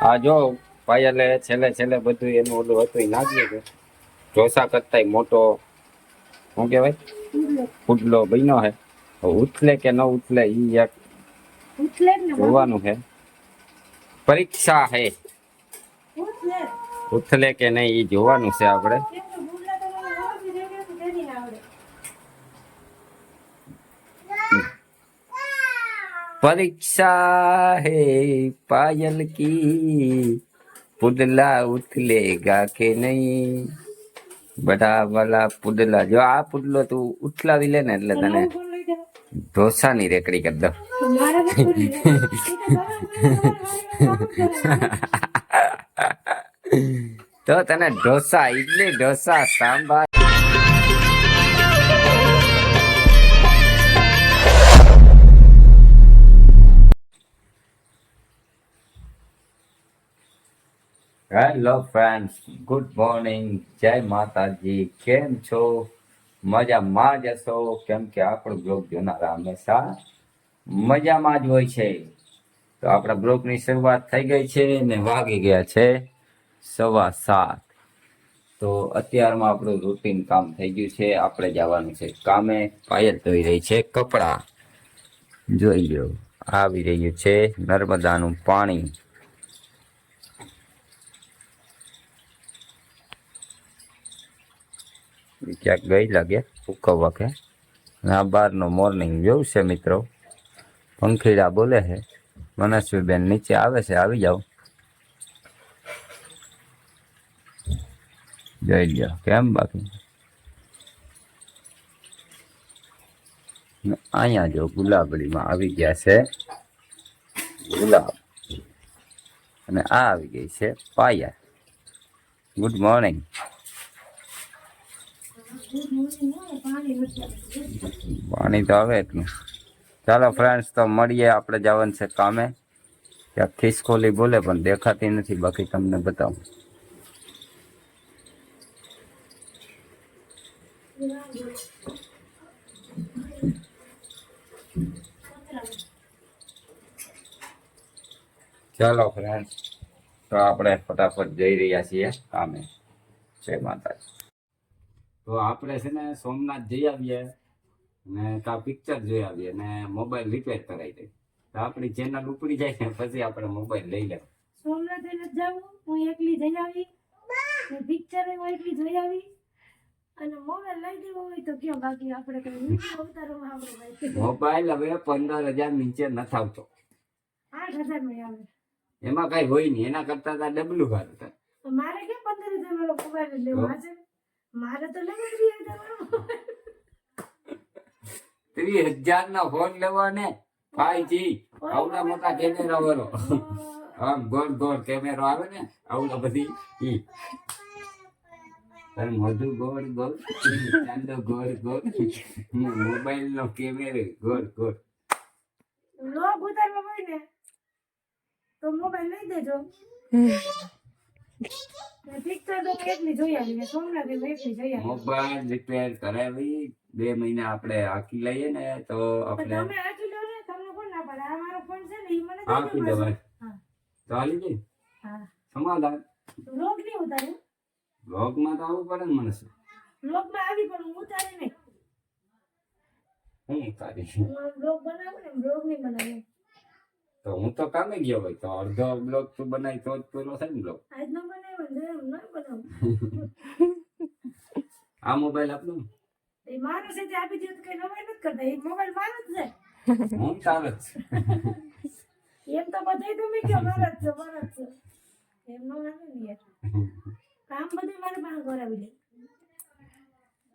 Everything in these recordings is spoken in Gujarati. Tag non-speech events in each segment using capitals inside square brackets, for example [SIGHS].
આ જો પાયલે છેલ્લે છેલ્લે બધું એનું ઓલું હતું એ નાખ્યું છે ઢોસા કરતા મોટો શું કહેવાય? પુડલો બન્યો હે. ઉથલે કે ન ઉથલે ઈ એક જોવાનું છે પરીક્ષા હે. ઉથલે કે નહીં એ જોવાનું છે આપણે કેમ કે ભૂલા તો મને આવડતી રહી ગઈ તો તેની ના આવડે પરીક્ષા હે પાયલ કી પુડલા ઉથલેગા કે નહીં બધા વાલા પુડલા જો આ પુડલો તું ઉથલાવી લે ને એટલે તને ઢોસાની રેકડી કરી દો તો તને dosa idli dosa sambar hello friends good morning જય માતાજી કેમ છો મજામાં જ હશો કેમ કે આપણો બ્લોગ જોનારા હંમેશા મજામાં જ હોય છે તો આપણા બ્લોગની શરૂઆત થઈ ગઈ છે ને વાગી ગયા છે સવા સાત તો અત્યારમાં આપણું રૂટીન કામ થઈ ગયું છે આપણે જવાનું છે કામે પાયલ ધોઈ રહી છે કપડાં જોઈ લો આવી રહ્યું છે નર્મદાનું પાણી ક્યાંક ગઈ લાગે ઉકવવા કે. આ બહારનો મોર્નિંગ જેવું છે મિત્રો. પંખીડા બોલે છે. મનસ્વીબેન નીચે આવે છે, આવી જાઓ. જોઈ લ્યો, કેમ બાકી? અહીંયા જો ગુલાબડીમાં આવી ગયા છે. ગુલાબ. અને આ આવી ગઈ છે પાયા. ગુડ મોર્નિંગ પાણી નથી પાણી તો આવે એટલું ચાલો ફ્રેન્ડ્સ તો મળીએ આપણે જવાનું છે કામે. ત્યાં ખિસકોલી બોલે, પણ દેખાતી નથી. બાકી તમને બતાવું. ચાલો ફ્રેન્ડ્સ તો આપણે ફટાફટ જઈ રહ્યા છીએ કામે. જય માતાજી. તો આપણે છે ને સોમનાથ જઈ આવીએ ને કા પિક્ચર જોઈ આવીએ ને મોબાઈલ રિપેર કરાવી દઈએ તો આપણી ચેનલ ઉપડી જાય ને પછી આપણે મોબાઈલ લઈ લેવું. સોમનાથ નથી જવું હું એકલી જઈ આવી. પિક્ચર હું એકલી જોઈ આવી. અને મોબાઈલ લઈ દેવો હોય તો કયો? બાકી આપણે કઈ નીચે આવે મોબાઈલ હવે પંદર હજાર નીચે નથી આવતો આઠ હજારમાં આવે. એમાં કઈ હોય નહીં. એના કરતા ડબલું ઘર હતા મારે કેમ પંદર હજાર વાળો મોબાઈલ લેવો? છે મારે તો લઈ ત્રીસ હજાર નો ફોન લેવો ને ફાઈવ આવડા મોટા કેમેરા વાળો. આમ ગોળ ગોળ કેમેરો આવે ને આવડા બધી ઈ. તારે મોઢું ગોળ ગોળ ચાંદો ગોળ ગોળ મોબાઈલ નો કેમેરો ગોળ ગોળ. લોક ઉતારવા હોય ને તો મોબાઈલ લઈ દેજો. [SIGHS] પિક્ચર તો હું એકલી જોઈ આવી સોમનાથ હું એકલી જોઈ આવી. મોબાઈલ રિપેર કરાવી બે મહિના આપણે હાકી લઈએ ને તો પણ આપણે તમે આખી લો ને તમને કોણ ના પડે? આ મારો ફોન છે ને ઈ મને હાકી દેજો દેવાય હા. તો હાલી જઈ હા. સમાધાન. લોક નહીં ઉતાર્યું? બ્લોગમાં તો આવવું પડે ને મને શું? લોકમાં આવી પણ હું ઉતારી નહીં. હું તારી હું બ્લોગ બનાવું ને બ્લોગ નહીં બનાવું. તો હું તો કામે ગયો હોય તો અડધો બ્લોગ તું બનાવી તો જ પૂરો થાય ને બ્લોગ આજ [LAUGHS] આ મોબાઈલ આપનો? એ મારો છે તે આપી દીધું કઈ નવાઈ નથી કરતા. એ મોબાઈલ મારો જ હું તારો જ. છે એમ તો બધાય તમે કે મારો જ છે મારો જ છે. એમ નો આવે ને કામ બધે મારે પાસે કરાવી લે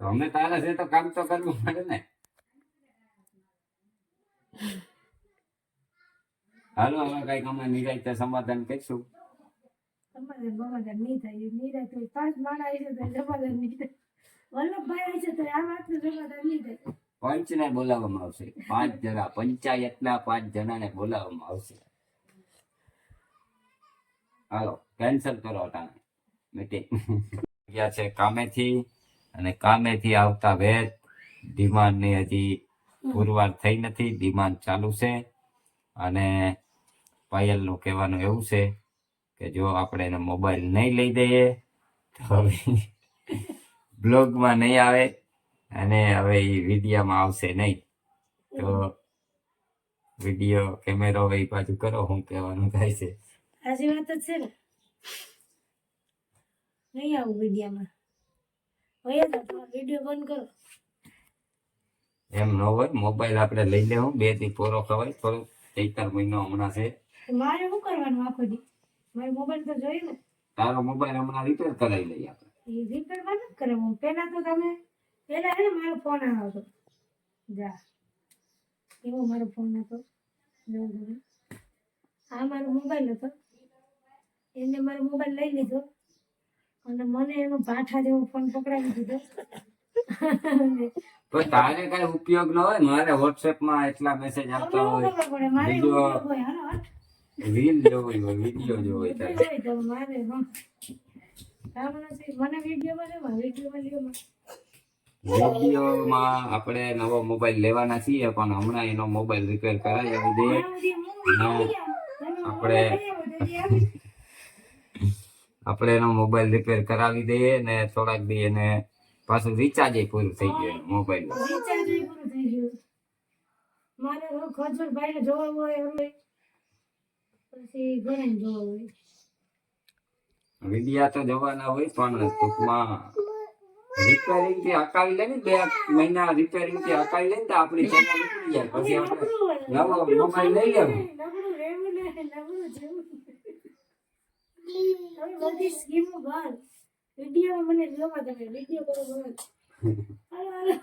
તો અમે તારા છે તો કામ તો કરવું પડે ને. હાલો હવે કંઈક અમે નિરાય સમાધાન કરીશું. સમાધાન થાય નહીં તો પાંચ માણા આવી છે સમાધાન નહીં થાય વલ્લભભાઈ આવી છે આ વાતનું સમાધાન નહીં થાય પંચ ને બોલાવવામાં આવશે. પાંચ જણા, પંચાયતના પાંચ જણાને બોલાવવામાં આવશે. હાલો કેન્સલ કરો અટાણે. મીટિંગ ગયા છે કામેથી અને કામેથી આવતા વેત ડિમાન્ડ ને હજી પુરવાર થઈ નથી. ડિમાન્ડ ચાલુ છે. અને પાયલનું કહેવાનું એવું છે કે જો આપણે એનો મોબાઈલ નહીં લઈ દઈએ તો હવે બ્લોગમાં નહીં આવે અને હવે એ વિડીયામાં આવશે નહીં. તો વીડિયો કેમેરો હવે એ બાજુ કરો હું કહેવાનું થાય છે. સાચી વાત જ છે ને. નહીં આવું વિડીયામાં. હોય તો વીડિયો બંધ કરો. એમ ન હોય મોબાઈલ આપણે લઈ લેવું બેથી પોરો ખવાય થોડું ચૈતર મહિનો હમણાં છે. મારે શું કરવાનું આખો દી? મારે મોબાઈલ તો જોઈએ ને. તારો મોબાઈલ હમણાં રિપેર કરાવી લઈએ આપણે. એ રિપેરમાં નથી કરાવવું પહેલા તો તમે પહેલા હે ને મારો ફોન આવ્યો જા. એવો મારો ફોન હતો. આ મારો મોબાઈલ હતો. એને મારો મોબાઈલ લઈ લીધો. અને મને એનો પાઠા જેવો ફોન પકડાવી દીધો. તો તારે કઈ ઉપયોગ ન હોય મારે વોટ્સએપમાં એટલા મેસેજ આવતા હોય. ન. રીલ જોવી હોય વીડિયો જોવો હોય તારે. હોય તો મારે હં. કામ નથી મને વિડીયોમાં લેવા વિડીયોમાં લેવા. વિડીયોમાં આપણે નવો મોબાઈલ લેવાના છીએ પણ હમણાં એનો મોબાઈલ રિપેર કરાવી દઈએ આપણે- આપણે એનો મોબાઈલ રિપેર કરાવી દઈએ ને થોડાક દી એને પાછું રિચાર્જ પૂરું થઈ ગયું મોબાઈલ મારે હવે ખજૂરભાઈને જોવા હોય પછી ઘરે જોવા હોય. વિડીયા તો જવાના હોય પણ ટૂંકમાં રિપેરિંગથી હકાવી લે ને બે મહિના રિપેરિંગથી હકાવી લે ને તો આપણી ચેનલ નીકળી જાય. પછી આપણે નવો મોબાઈલ લઈ લેવું. બધી સ્કીમો મને જોવા તમે વીડિયો કરો હાલો.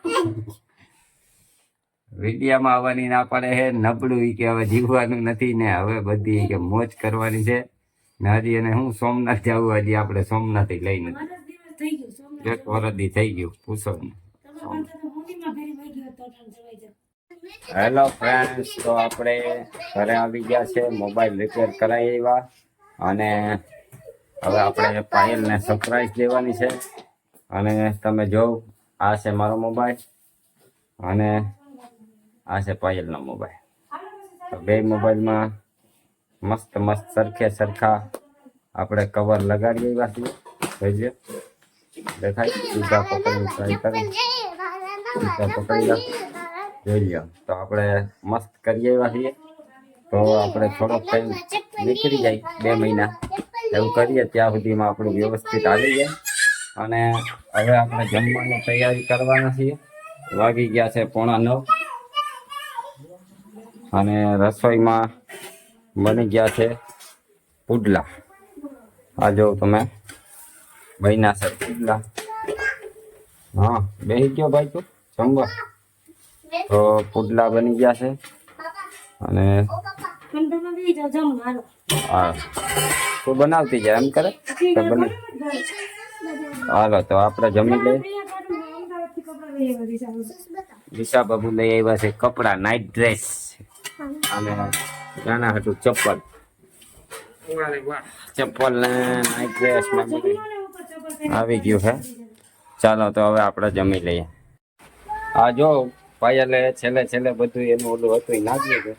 વિડીયામાં આવવાની ના પડે હે નબળું ઈ કે હવે જીવવાનું નથી ને હવે બધી કે મોજ કરવાની છે. ને હજી અને હું સોમનાથ જવું હજી આપણે સોમનાથ લઈ નથી મારા દિવસ થઈ ગયું સોમનાથ એક વરદી થઈ ગયું પૂછો ને. જાવ હેલો ફ્રેન્ડ્સ તો આપણે ઘરે આવી ગયા છે મોબાઈલ રિપેર કરાવી આવ્યા અને હવે આપણે પાયલને સરપ્રાઈઝ દેવાની છે. અને તમે જો આ છે મારો મોબાઈલ અને આ છે પાયલનો મોબાઈલ. તો બે મોબાઈલમાં મસ્ત મસ્ત સરખે સરખા આપણે કવર લગાડી આવ્યા છીએ. જોઈજો દેખાય? સીધા પકડી, ટ્રાય કરી. સીધા પકડી લો. જોઈ લો તો આપણે મસ્ત કરી આવ્યા છીએ. તો આપણે થોડોક ટાઈમ નીકળી જાય બે મહિના. એવું કરીએ ત્યાં સુધીમાં આપણું વ્યવસ્થિત આવી જાય. અને હવે આપણે જમવાની તૈયારી કરવાના છીએ. વાગી ગયા છે પોણા નવ. અને રસોઈમાં બની ગયા છે પુડલા. આ જો તમે ભાઈના સર પુડલા. હા બેસી ગયો ભાઈ તું, જમવા. તો પુડલા બની ગયા છે. અને આ તું બનાવતી જાય એમ કરે? તો હાલો, તો આપણે જમી લઈએ. દિશા બાબુ લઈ આવ્યા છે કપડા નાઇટ ડ્રેસ અને નાના હતું ચપ્પલ. ચપ્પલ ને નાઇટ ડ્રેસ આવી ગયું છે ચાલો તો હવે આપણે જમી લઈએ. આ જો પાયલે છેલ્લે છેલ્લે બધું એનું ઓલું હતું એ નાખ્યું હતું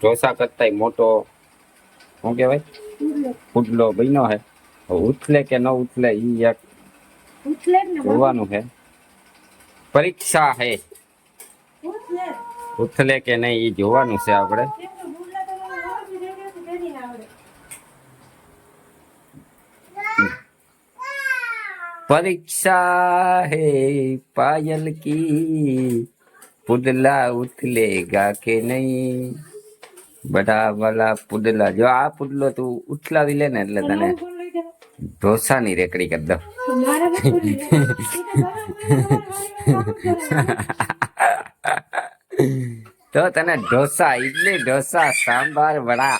ઢોસા કરતા મોટો શું કહેવાય? પુડલો બન્યો છે ઉથલે કે ન ઉથલે એ એક. જોવાનું છે પરીક્ષા છે ઉથલે કે નહીં એ જોવાનું છે આપણે. પરીક્ષા હે પાયલ કી પુદલા ઉથલેગા કે નહીં? બધા વાલા પુદલા જો આ પુદલો તું ઉથલાવી લે ને એટલે તને ઢોસાની રેકડી કરી દઉં. [LAUGHS] તો તને ઢોસા ઇડલી ઢોસા સાંભાર વડા.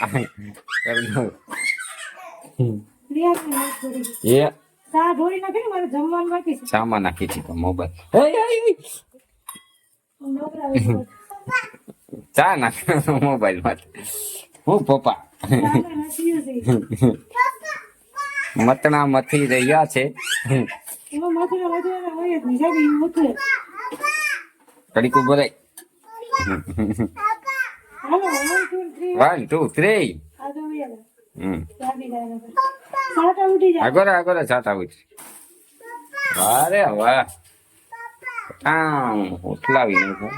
એ ચા નાખી છે. મોબાઈલ. ચા નાખ મોબાઈલમાં હું પપ્પા. મતણા મથી રહ્યા છે. કડીક ઊભો રહે. વન ટુ થ્રી આ જો યાર. હમ જાગી જાય તો. સાટા ઉઠી જાય આગળ આગળ જાતા હોય અરે વાહ આમ ઉઠલાવી નાખ્યો